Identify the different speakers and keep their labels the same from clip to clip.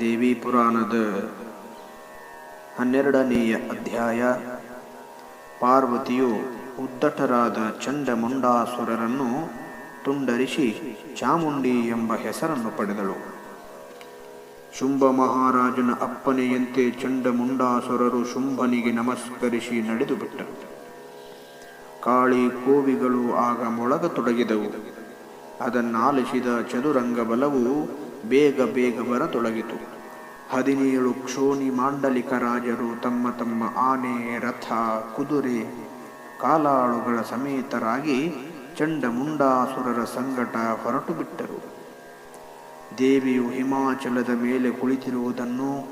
Speaker 1: ದೇವಿ ಪುರಾಣದ ಹನ್ನೆರಡನೆಯ ಅಧ್ಯಾಯ. ಪಾರ್ವತಿಯು ಉದ್ದಟರಾದ ಚಂಡಮುಂಡಾಸುರರನ್ನು ತುಂಡರಿಸಿ ಚಾಮುಂಡಿ ಎಂಬ ಹೆಸರನ್ನು ಪಡೆದಳು. ಶುಂಭ ಮಹಾರಾಜನ ಅಪ್ಪನೆಯಂತೆ ಚಂಡಮುಂಡಾಸುರರು ಶುಂಭನಿಗೆ ನಮಸ್ಕರಿಸಿ ನಡೆದು ಬಿಟ್ಟರು ಕಾಳಿ ಕೋವಿಗಳು ಆಗ ಮೊಳಗತೊಡಗಿದವು. ಅದನ್ನಾಲಿಸಿದ ಚದುರಂಗ ಬಲವು ಬೇಗ ಬೇಗ ಬರತೊಡಗಿತು. ಹದಿನೇಳು ಕ್ಷೋಣಿ ಮಾಂಡಲಿಕ ರಾಜರು ತಮ್ಮ ತಮ್ಮ ಆನೆ, ರಥ, ಕುದುರೆ, ಕಾಲಾಳುಗಳ ಸಮೇತರಾಗಿ ಚಂಡಮುಂಡಾಸುರರ ಸಂಗಟ ಹೊರಟು ಬಿಟ್ಟರು ದೇವಿಯು ಹಿಮಾಚಲದ ಮೇಲೆ ಕುಳಿತಿರುವುದನ್ನು,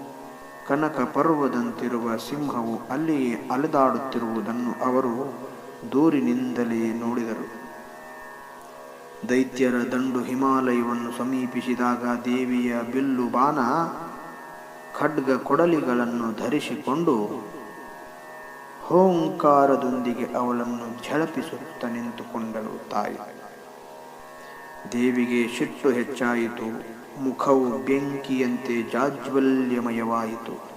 Speaker 1: ಕನಕ ಪರ್ವದಂತಿರುವ ಸಿಂಹವು ಅಲ್ಲಿಯೇ ಅಲೆದಾಡುತ್ತಿರುವುದನ್ನು ಅವರು ದೂರಿನಿಂದಲೇ ನೋಡಿದರು. ದೈತ್ಯರ ದಂಡು ಹಿಮಾಲಯವನ್ನು ಸಮೀಪಿಸಿದಾಗ ದೇವಿಯ ಬಿಲ್ಲು ಬಾಣ ಖಡ್ಗ ಕೊಡಲಿಗಳನ್ನು ಧರಿಸಿಕೊಂಡು ಹೋಂಕಾರದೊಂದಿಗೆ ಅವಳನ್ನು ಝಳಪಿಸುತ್ತ ನಿಂತುಕೊಂಡಳು ತಾಯಿ. ದೇವಿಗೆ ಸಿಟ್ಟು ಹೆಚ್ಚಾಯಿತು, ಮುಖವು ಬೆಂಕಿಯಂತೆ ಜಾಜ್ವಲ್ಯಮಯವಾಯಿತು.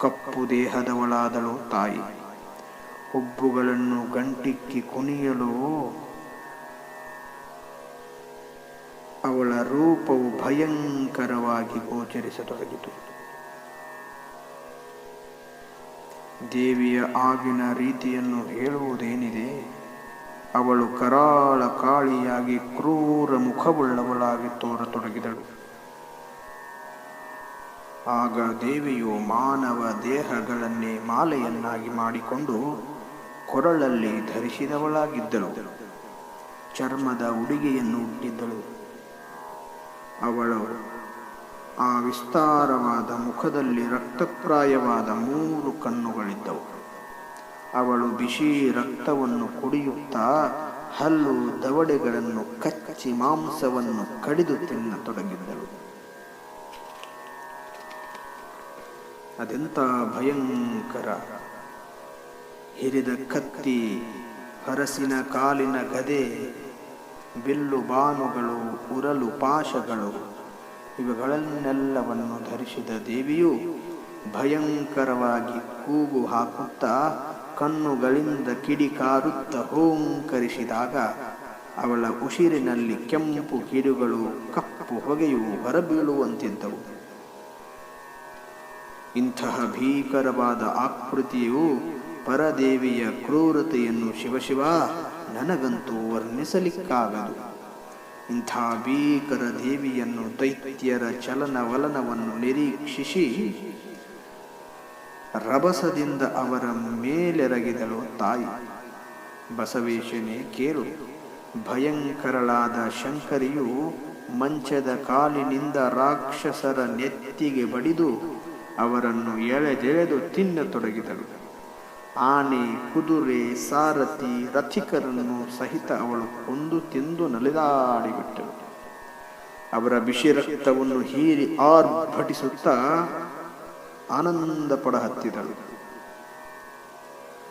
Speaker 1: ಕಪ್ಪು ದೇಹದವಳಾದಳು ತಾಯಿ. ಹುಬ್ಬುಗಳನ್ನು ಗಂಟಿಕ್ಕಿ ಕುಣಿಯಲು ಅವಳ ರೂಪವು ಭಯಂಕರವಾಗಿ ಗೋಚರಿಸತೊಡಗಿತು. ದೇವಿಯ ಆಗಿನ ರೀತಿಯನ್ನು ಹೇಳುವುದೇನಿದೆ? ಅವಳು ಕರಾಳ ಕಾಳಿಯಾಗಿ ಕ್ರೂರ ಮುಖವುಳ್ಳವಳಾಗಿ ತೋರತೊಡಗಿದಳು. ಆಗ ದೇವಿಯು ಮಾನವ ದೇಹಗಳನ್ನೇ ಮಾಲೆಯನ್ನಾಗಿ ಮಾಡಿಕೊಂಡು ಕೊರಳಲ್ಲಿ ಧರಿಸಿದವಳಾಗಿದ್ದಳು. ಚರ್ಮದ ಉಡುಗೆಯನ್ನು ಹುಟ್ಟಿದ್ದಳು ಅವಳು. ಆ ವಿಸ್ತಾರವಾದ ಮುಖದಲ್ಲಿ ರಕ್ತಪ್ರಾಯವಾದ ಮೂರು ಕಣ್ಣುಗಳಿದ್ದವು. ಅವಳು ಬಿಸಿ ರಕ್ತವನ್ನು ಕುಡಿಯುತ್ತಾ ಹಲ್ಲು ದವಡೆಗಳನ್ನು ಕಚ್ಚಿ ಮಾಂಸವನ್ನು ಕಡಿದು ತಿನ್ನತೊಡಗಿದ್ದಳು. ಅದೆಂಥ ಭಯಂಕರ. ಹಿರಿದ ಕತ್ತಿ ಹರಸಿನ ಕಾಲಿನ ಗದೆ ಬಿಲ್ಲು ಬಾನುಗಳು, ಉರಲು ಪಾಶಗಳು ಇವುಗಳನ್ನೆಲ್ಲವನ್ನು ಧರಿಸಿದ ದೇವಿಯು ಭಯಂಕರವಾಗಿ ಕೂಗು ಹಾಕುತ್ತಾ ಕಣ್ಣುಗಳಿಂದ ಕಿಡಿಕಾರುತ್ತ ಹೋಂಕರಿಸಿದಾಗ ಅವಳ ಉಸಿರಿನಲ್ಲಿ ಕೆಂಪು ಕಿರುಗಳು ಕಪ್ಪು ಹೊಗೆಯು ಹೊರಬೀಳುವಂತಿದ್ದವು. ಇಂತಹ ಭೀಕರವಾದ ಆಕೃತಿಯು ಪರದೇವಿಯ ಕ್ರೂರತೆಯನ್ನು ಶಿವಶಿವ ನನಗಂತೂ ವರ್ಣಿಸಲಿಕ್ಕಾಗದು. ಇಂಥ ಭೀಕರ ದೇವಿಯನ್ನು ದೈತ್ಯರ ಚಲನವಲನವನ್ನು ನಿರೀಕ್ಷಿಸಿ ರಭಸದಿಂದ ಅವರ ಮೇಲೆರಗಿದಳು ತಾಯಿ. ಬಸವೇಶನೇ ಕೇಳು, ಭಯಂಕರಳಾದ ಶಂಕರಿಯು ಮಂಚದ ಕಾಲಿನಿಂದ ರಾಕ್ಷಸರ ನೆತ್ತಿಗೆ ಬಡಿದು ಅವರನ್ನು ಎಳೆದೆಳೆದು ತಿನ್ನತೊಡಗಿದಳು. ಆನೆ, ಕುದುರೆ, ಸಾರಥಿ, ರಥಿಕರನ್ನು ಸಹಿತ ಅವಳು ಕೊಂದು ತಿಂದು ನಲಿದಾಡಿಬಿಟ್ಟಳು. ಅವರ ಬಿಷಿರಕ್ತವನ್ನು ಹೀರಿ ಆರ್ಭಟಿಸುತ್ತಾ ಆನಂದ ಪಡ ಹತ್ತಿದಳು.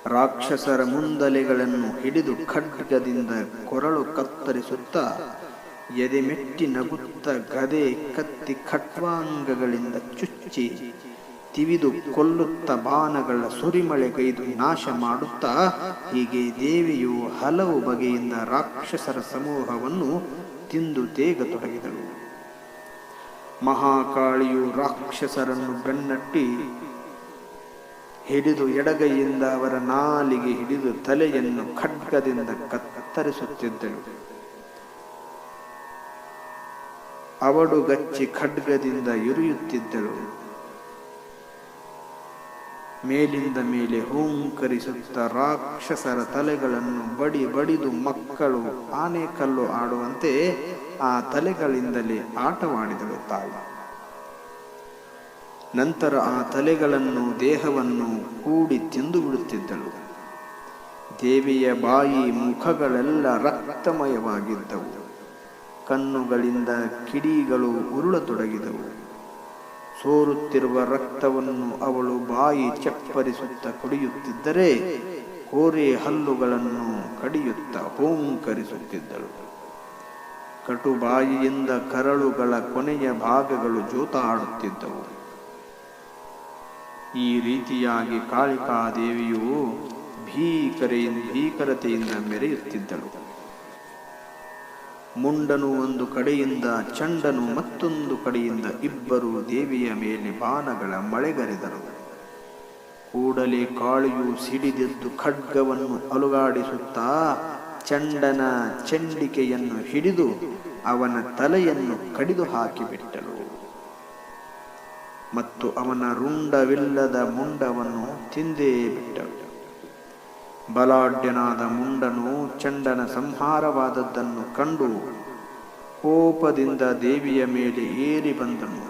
Speaker 1: ರಾಕ್ಷಸರ ಮುಂದಲೆಗಳನ್ನು ಹಿಡಿದು ಖಡ್ಗದಿಂದ ಕೊರಳು ಕತ್ತರಿಸುತ್ತಾ ಎದೆಮೆಟ್ಟಿ ನಗುತ್ತ ಗದೆ ಕತ್ತಿ ಖಟ್ವಾಂಗಗಳಿಂದ ಚುಚ್ಚಿ ತಿವಿದು ಕೊಲ್ಲುತ್ತ ಬಾಣಗಳ ಸುರಿಮಳೆಗೈದು ನಾಶ ಮಾಡುತ್ತಾ, ಹೀಗೆ ದೇವಿಯು ಹಲವು ಬಗೆಯಿಂದ ರಾಕ್ಷಸರ ಸಮೂಹವನ್ನು ತಿಂದು ತೇಗತೊಡಗಿದಳು. ಮಹಾಕಾಳಿಯು ರಾಕ್ಷಸರನ್ನು ಬೆನ್ನಟ್ಟಿ, ಹಿಡಿದು ಎಡಗೈಯಿಂದ ಅವರ ನಾಲಿಗೆ ಹಿಡಿದು ತಲೆಯನ್ನು ಖಡ್ಗದಿಂದ ಕತ್ತರಿಸುತ್ತಿದ್ದಳು. ಅವಡು ಗಚ್ಚಿ ಖಡ್ಗದಿಂದ ಇರಿಯುತ್ತಿದ್ದಳು. ಮೇಲಿಂದ ಮೇಲೆ ಹೂಂಕರಿಸುತ್ತ ರಾಕ್ಷಸರ ತಲೆಗಳನ್ನು ಬಡಿ ಬಡಿದು ಮಕ್ಕಳು ಆನೆ ಕಲ್ಲು ಆಡುವಂತೆ ಆ ತಲೆಗಳಿಂದಲೇ ಆಟವಾಡಿದಳು ತಾಯಿ. ನಂತರ ಆ ತಲೆಗಳನ್ನು ದೇಹವನ್ನು ಕೂಡಿ ತಿಂದು ಬಿಡುತ್ತಿದ್ದಳು. ದೇವಿಯ ಬಾಯಿ ಮುಖಗಳೆಲ್ಲ ರಕ್ತಮಯವಾಗಿದ್ದವು. ಕಣ್ಣುಗಳಿಂದ ಕಿಡಿಗಳು ಉರುಳತೊಡಗಿದವು. ಸೋರುತ್ತಿರುವ ರಕ್ತವನ್ನು ಅವಳು ಬಾಯಿ ಚಪ್ಪರಿಸುತ್ತ ಕುಡಿಯುತ್ತಿದ್ದರೆ ಕೋರೆ ಹಲ್ಲುಗಳನ್ನು ಕಡಿಯುತ್ತ ಹೋಂಕರಿಸುತ್ತಿದ್ದಳು. ಕಟುಬಾಯಿಯಿಂದ ಕರಳುಗಳ ಕೊನೆಯ ಭಾಗಗಳು ಜೋತಾಡುತ್ತಿದ್ದವು. ಈ ರೀತಿಯಾಗಿ ಕಾಳಿಕಾದೇವಿಯು ಭೀಕರೆಯಿಂದ ಭೀಕರತೆಯಿಂದ ಮೆರೆಯುತ್ತಿದ್ದಳು. ಮುಂಡನು ಒಂದು ಕಡೆಯಿಂದ, ಚಂಡನು ಮತ್ತೊಂದು ಕಡೆಯಿಂದ ಇಬ್ಬರು ದೇವಿಯ ಮೇಲೆ ಬಾಣಗಳ ಮಳೆಗರೆದರು. ಕೂಡಲೇ ಕಾಳಿಯು ಸಿಡಿದೆದ್ದು ಖಡ್ಗವನ್ನು ಅಲುಗಾಡಿಸುತ್ತಾ ಚಂಡನ ಚಂಡಿಕೆಯನ್ನು ಹಿಡಿದು ಅವನ ತಲೆಯನ್ನು ಕಡಿದು ಹಾಕಿಬಿಟ್ಟಳು. ಮತ್ತು ಅವನ ರುಂಡವಿಲ್ಲದ ಮುಂಡವನ್ನು ತಿಂದೇ ಬಿಟ್ಟಳು. ಬಲಾಢ್ಯನಾದ ಮುಂಡನು ಚಂಡನ ಸಂಹಾರವಾದದ್ದನ್ನು ಕಂಡು ಕೋಪದಿಂದ ದೇವಿಯ ಮೇಲೆ ಏರಿ ಬಂದನು.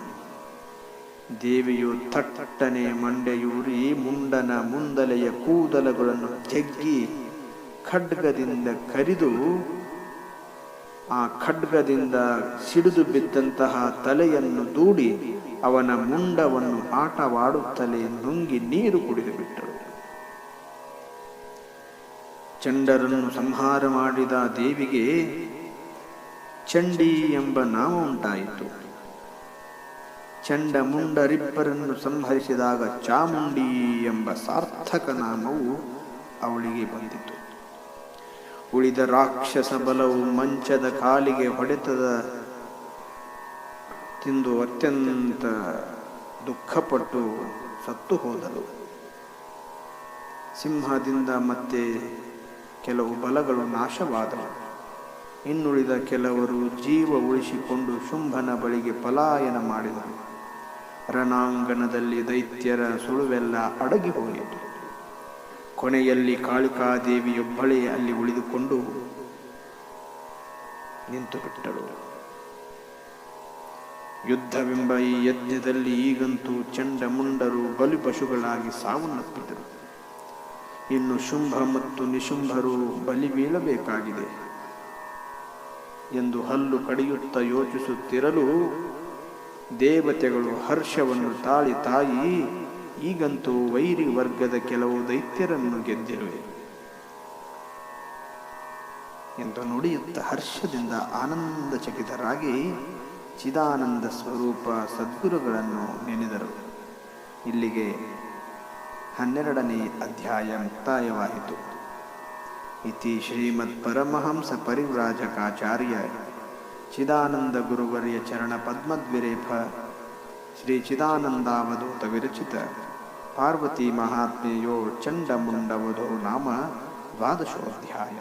Speaker 1: ದೇವಿಯು ಥಟ್ಟನೆ ಮಂಡೆಯೂರಿ ಮುಂಡನ ಮುಂದಲೆಯ ಕೂದಲುಗಳನ್ನು ತೆಗ್ಗಿ ಖಡ್ಗದಿಂದ ಕರಿದು, ಆ ಖಡ್ಗದಿಂದ ಸಿಡಿದು ಬಿದ್ದಂತಹ ತಲೆಯನ್ನು ದೂಡಿ ಅವನ ಮುಂಡವನ್ನು ಆಟವಾಡುತ್ತಲೇ ನುಂಗಿ ನೀರು ಕುಡಿದು ಬಿಟ್ಟಳು. ಚಂಡರನ್ನು ಸಂಹಾರ ಮಾಡಿದ ದೇವಿಗೆ ಚಂಡಿ ಎಂಬ ನಾಮ ಉಂಟಾಯಿತು. ಚಂಡ ಮುಂಡರಿಬ್ಬರನ್ನು ಸಂಹರಿಸಿದಾಗ ಚಾಮುಂಡಿ ಎಂಬ ಸಾರ್ಥಕ ನಾಮವು ಅವಳಿಗೆ ಬಂದಿತು. ಉಳಿದ ರಾಕ್ಷಸ ಬಲವು ಮಂಚದ ಕಾಲಿಗೆ ಹೊಡೆತದ ತಿಂದು ಅತ್ಯಂತ ದುಃಖಪಟ್ಟು ಸತ್ತು ಹೋದಳು. ಸಿಂಹದಿಂದ ಮತ್ತೆ ಕೆಲವು ಬಲಗಳು ನಾಶವಾದವು. ಇನ್ನುಳಿದ ಕೆಲವರು ಜೀವ ಉಳಿಸಿಕೊಂಡು ಶುಂಭನ ಬಳಿಗೆ ಪಲಾಯನ ಮಾಡಿದರು. ರಣಾಂಗಣದಲ್ಲಿ ದೈತ್ಯರ ಸುಳುವೆಲ್ಲ ಅಡಗಿ ಹೋಯಿತು ಕೊನೆಯಲ್ಲಿ ಕಾಳಿಕಾದೇವಿಯೊಬ್ಬಳೇ ಅಲ್ಲಿ ಉಳಿದುಕೊಂಡು ನಿಂತು ಬಿಟ್ಟಳು ಯುದ್ಧವೆಂಬ ಈ ಯಜ್ಞದಲ್ಲಿ ಈಗಂತೂ ಚಂಡಮುಂಡರು ಬಲಿಪಶುಗಳಾಗಿ ಸಾವನ್ನಪ್ಪಿದರು. ಇನ್ನು ಶುಂಭ ಮತ್ತು ನಿಶುಂಭರು ಬಲಿ ಬೀಳಬೇಕಾಗಿದೆ ಎಂದು ಹಲ್ಲು ಕಡಿಯುತ್ತಾ ಯೋಚಿಸುತ್ತಿರಲು ದೇವತೆಗಳು ಹರ್ಷವನ್ನು ತಾಳಿ ತಾಯಿ, ಈಗಂತೂ ವೈರಿ ವರ್ಗದ ಕೆಲವು ದೈತ್ಯರನ್ನು ಗೆದ್ದಿರುವೆ ಎಂದು ನುಡಿಯುತ್ತ ಹರ್ಷದಿಂದ ಆನಂದಚಕಿತರಾಗಿ ಚಿದಾನಂದ ಸ್ವರೂಪ ಸದ್ಗುರುಗಳನ್ನು ನೆನೆದರು. ಇಲ್ಲಿಗೆ ಹನ್ನೆರಡನೇ ಅಧ್ಯಾಯ ಮುಕ್ತಾಯವಾಯಿತು. ಇತಿ ಶ್ರೀಮದ್ ಪರಮಹಂಸ ಪರಿವ್ರಾಜಕಾಚಾರ್ಯ ಚಿದಾನಂದ ಗುರುವರ್ಯ ಚರಣ ಪದ್ಮದ್ವಿರೇಫ ಶ್ರೀ ಚಿದಾನಂದಾವಧೂತ ವಿರಚಿತ ಪಾರ್ವತಿ ಮಹಾತ್ಮೆಯೋ ಚಂಡಮುಂಡವಧೋ ನಾಮ ದ್ವಾದಶೋಧ್ಯಾಯ.